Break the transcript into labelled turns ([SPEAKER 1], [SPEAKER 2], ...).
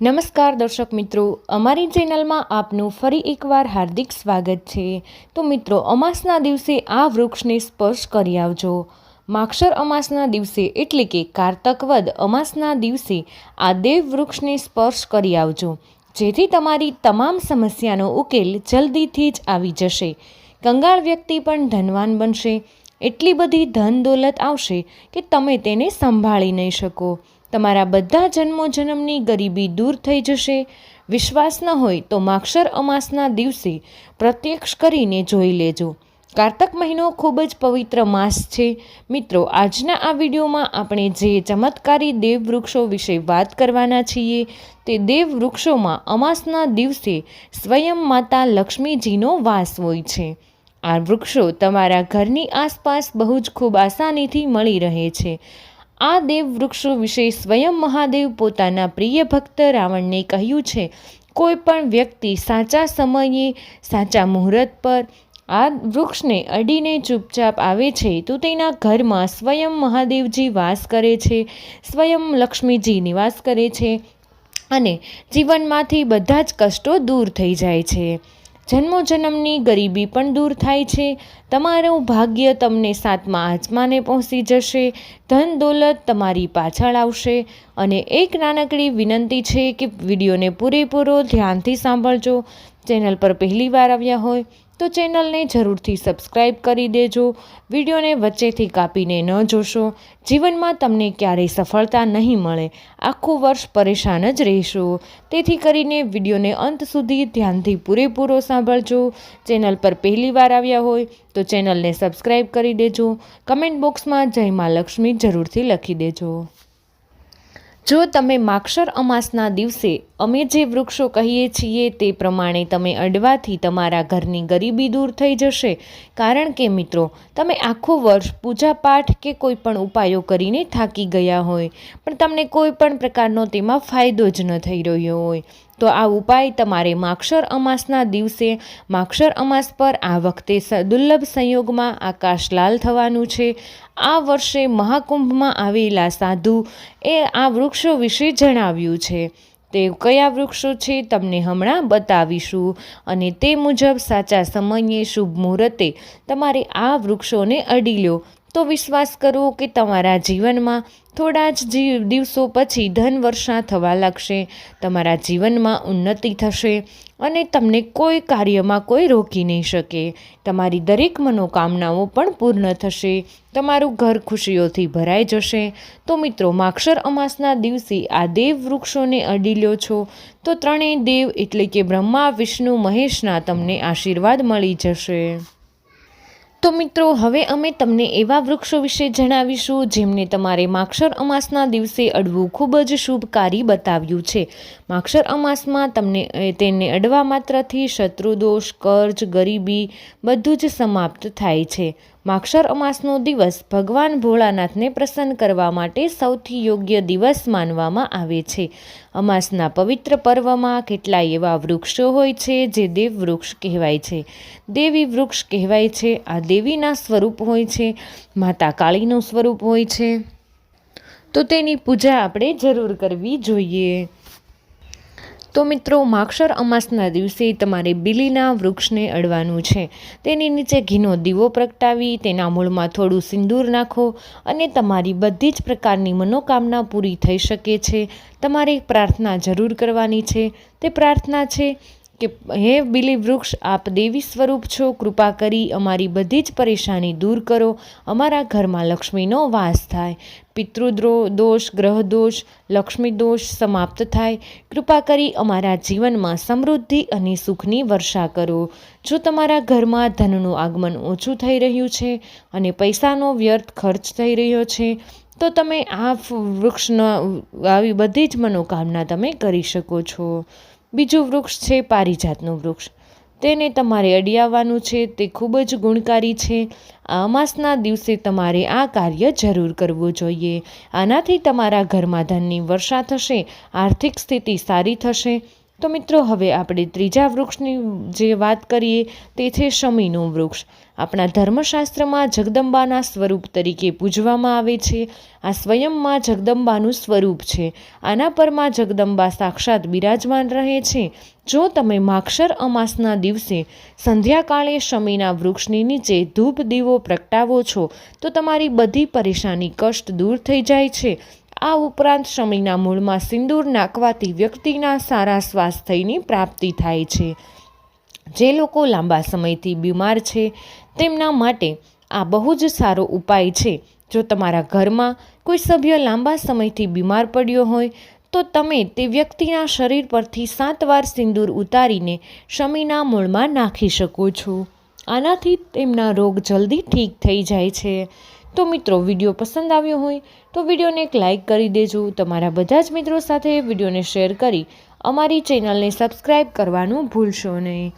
[SPEAKER 1] નમસ્કાર દર્શક મિત્રો, અમારી ચેનલમાં આપનું ફરી એકવાર હાર્દિક સ્વાગત છે. તો મિત્રો, અમાસના દિવસે આ વૃક્ષને સ્પર્શ કરી આવજો. માક્ષર અમાસના દિવસે એટલે કે કારતકવદ અમાસના દિવસે આ દેવ વૃક્ષને સ્પર્શ કરી આવજો. જેથી તમારી તમામ સમસ્યાનો ઉકેલ જલ્દીથી જ આવી જશે. કંગાળ વ્યક્તિ પણ ધનવાન બનશે. એટલી બધી ધન દોલત આવશે કે તમે તેને સંભાળી નહીં શકો. તમારા બધા જન્મો જન્મની ગરીબી દૂર થઈ જશે. વિશ્વાસ ન હોય તો માક્ષર અમાસના દિવસે પ્રત્યક્ષ કરીને જોઈ લેજો. કારતક મહિનો ખૂબ જ પવિત્ર માસ છે. મિત્રો, આજના આ વિડીયોમાં આપણે જે ચમત્કારી દેવ વૃક્ષો વિશે વાત કરવાના છીએ, તે દેવ વૃક્ષોમાં અમાસના દિવસે સ્વયં માતા લક્ષ્મીજીનો વાસ હોય છે. આ વૃક્ષો તમારા ઘરની આસપાસ બહુ જ ખૂબ આસાનીથી મળી રહે છે. આ દેવ વૃક્ષો વિશે સ્વયં મહાદેવ પોતાના પ્રિય ભક્ત રાવણને કહ્યું છે, કોઈ પણ વ્યક્તિ સાચા સમયે, સાચા મુહૂર્ત પર આ વૃક્ષને અડીને ચૂપચાપ આવે છે, તો તેના ઘરમાં સ્વયં મહાદેવજી વાસ કરે છે, સ્વયં લક્ષ્મીજી નિવાસ કરે છે અને જીવનમાંથી બધા જ કષ્ટો દૂર થઈ જાય છે. જન્મો જન્મની ગરીબી પણ દૂર થાય છે. તમારું ભાગ્ય તમને સાતમા આચમાને પહોંચી જશે. ધન દોલત તમારી પાછળ આવશે. અને એક નાનકડી વિનંતી છે કે વિડીયોને પૂરેપૂરો ધ્યાનથી સાંભળજો. ચેનલ પર પહેલી વાર આવ્યા હોય તો ચેનલને જરૂરથી સબસ્ક્રાઈબ કરી દેજો. વિડીયોને વચ્ચેથી કાપીને ન જોશો. જીવનમાં તમને ક્યારેય સફળતા નહીં મળે. આખું વર્ષ પરેશાન જ રહેશો. તેથી કરીને વિડીયોને અંત સુધી ધ્યાનથી પૂરેપૂરો સાંભળજો. ચેનલ પર પહેલી વાર આવ્યા હોય તો ચેનલને સબસ્ક્રાઈબ કરી દેજો. કમેન્ટ બોક્સમાં જય મા લક્ષ્મી જરૂરથી લખી દેજો. જો તમે માક્ષર અમાસના દિવસે અમે જે વૃક્ષો કહીએ છીએ તે પ્રમાણે તમે અડવાથી તમારા ઘરની ગરીબી દૂર થઈ જશે. કારણ કે મિત્રો, તમે આખું વર્ષ પૂજાપાઠ કે કોઈ પણ ઉપાયો કરીને થાકી ગયા હોય. પણ તમને કોઈ પણ પ્રકારનો તેમાં ફાયદો જ ન થઈ રહ્યો હોય. તો આ ઉપાય તમારે માક્ષર અમાસના દિવસે, માક્ષર અમાસ પર આ વખતે દુર્લભ સંયોગમાં આકાશ લાલ થવાનું છે. આ વર્ષે મહાકુંભમાં આવેલા સાધુ એ આ વૃક્ષો વિશે જણાવ્યું છે. તે કયા વૃક્ષો છે તમને હમણાં બતાવીશું અને તે મુજબ સાચા સમયે શુભ મુહૂર્તે તમારે આ વૃક્ષોને અડી લો. તો વિશ્વાસ કરો કે તમારા જીવનમાં થોડા જ દિવસો પછી ધન વર્ષા થવા લાગશે. તમારા જીવનમાં ઉન્નતિ થશે અને તમને કોઈ કાર્યમાં કોઈ રોકી નહીં શકે. તમારી દરેક મનોકામનાઓ પણ પૂર્ણ થશે. તમારું ઘર ખુશીઓથી ભરાઈ જશે. તો મિત્રો, માક્ષર અમાસના દિવસે આ દેવ વૃક્ષોને અડી લ્યો છો. તો ત્રણેય દેવ એટલે કે બ્રહ્મા, વિષ્ણુ, મહેશના તમને આશીર્વાદ મળી જશે. તો મિત્રો, હવે અમે તમને એવા વૃક્ષો વિશે જણાવીશું જેમને તમારે માક્ષર અમાસના દિવસે અડવું ખૂબ જ શુભકારી બતાવ્યું છે. માક્ષર અમાસમાં તમને તેને અડવા માત્રથી શત્રુદોષ, કર્જ, ગરીબી બધું જ સમાપ્ત થાય છે. માક્ષર અમાસનો દિવસ ભગવાન ભોળાનાથને પ્રસન્ન કરવા માટે સૌથી યોગ્ય દિવસ માનવામાં આવે છે. અમાસના પવિત્ર પર્વમાં કેટલાય એવા વૃક્ષો હોય છે જે દેવ વૃક્ષ કહેવાય છે. દેવી વૃક્ષ કહેવાય છે, આ દેવીના સ્વરૂપ હોય છે, માતા કાળીનું સ્વરૂપ હોય છે. તો તેની પૂજા આપણે જરૂર કરવી જોઈએ. તો મિત્રો, માક્ષર અમાસના દિવસે તમારે બિલીના વૃક્ષને અડવાનું છે. તેની નીચે ઘીનો દીવો પ્રગટાવી, તેના મૂળમાં થોડું સિંદૂર નાખો અને તમારી બધી જ પ્રકારની મનોકામના પૂરી થઈ શકે છે. તમારે પ્રાર્થના જરૂર કરવાની છે. તે પ્રાર્થના છે કે હે બિલી વૃક્ષ, આપ દેવી સ્વરૂપ છો, કૃપા કરી અમારી બધી જ પરેશાની દૂર કરો. અમારા ઘરમાં લક્ષ્મીનો વાસ થાય. પિતૃદ્રો દોષ, ગ્રહ દોષ, લક્ષ્મી દોષ સમાપ્ત થાય. કૃપા કરી અમારા જીવનમાં સમૃદ્ધિ અને સુખની વર્ષા કરો. જો તમારા ઘરમાં ધનનું આગમન ઓછું થઈ રહ્યું છે અને પૈસાનો વ્યર્થ ખર્ચ થઈ રહ્યો છે, તો તમે આ વૃક્ષનો, આવી બધી જ મનોકામના તમે કરી શકો છો. બીજું વૃક્ષ છે, પારિજાતનું વૃક્ષ. તેને તમારે અડિયાવાનું છે, તે ખૂબ જ ગુણકારી છે. અમાસના દિવસે તમારે આ કાર્ય જરૂર કરવું જોઈએ. આનાથી તમારા ઘરમાં ધનની વર્ષા થશે, આર્થિક સ્થિતિ સારી થશે. તો મિત્રો, હવે આપણે ત્રીજા વૃક્ષની જે વાત કરીએ, તે છે શમીનું વૃક્ષ. આપણા ધર્મશાસ્ત્રમાં જગદંબાના સ્વરૂપ તરીકે પૂજવામાં આવે છે. આ સ્વયંમાં જગદંબાનું સ્વરૂપ છે. આના પરમાં જગદંબા સાક્ષાત બિરાજમાન રહે છે. જો તમે માક્ષર અમાસના દિવસે સંધ્યાકાળે શમીના વૃક્ષની નીચે ધૂપ દીવો પ્રગટાવો છો, તો તમારી બધી પરેશાની કષ્ટ દૂર થઈ જાય છે. આ ઉપરાંત શમીના મૂળમાં સિંદૂર નાખવાથી વ્યક્તિના સારા સ્વાસ્થ્યની પ્રાપ્તિ થાય છે. જે લોકો લાંબા સમયથી બીમાર છે, તેમના માટે આ બહુ જ સારો ઉપાય છે. જો તમારા ઘરમાં કોઈ સભ્ય લાંબા સમયથી બીમાર પડ્યો હોય, તો તમે તે વ્યક્તિના શરીર પરથી સાત વાર સિંદૂર ઉતારીને શમીના મૂળમાં નાખી શકો છો. આનાથી તેમના રોગ જલ્દી ઠીક થઈ જાય છે. તો મિત્રો, વીડિયો પસંદ આવ્યો હોય તો વિડીયોને એક લાઇક કરી દેજો. તમારા બધા જ મિત્રો સાથે વિડીયોને શેર કરી અમારી ચેનલને સબસ્ક્રાઈબ કરવાનું ભૂલશો નહીં.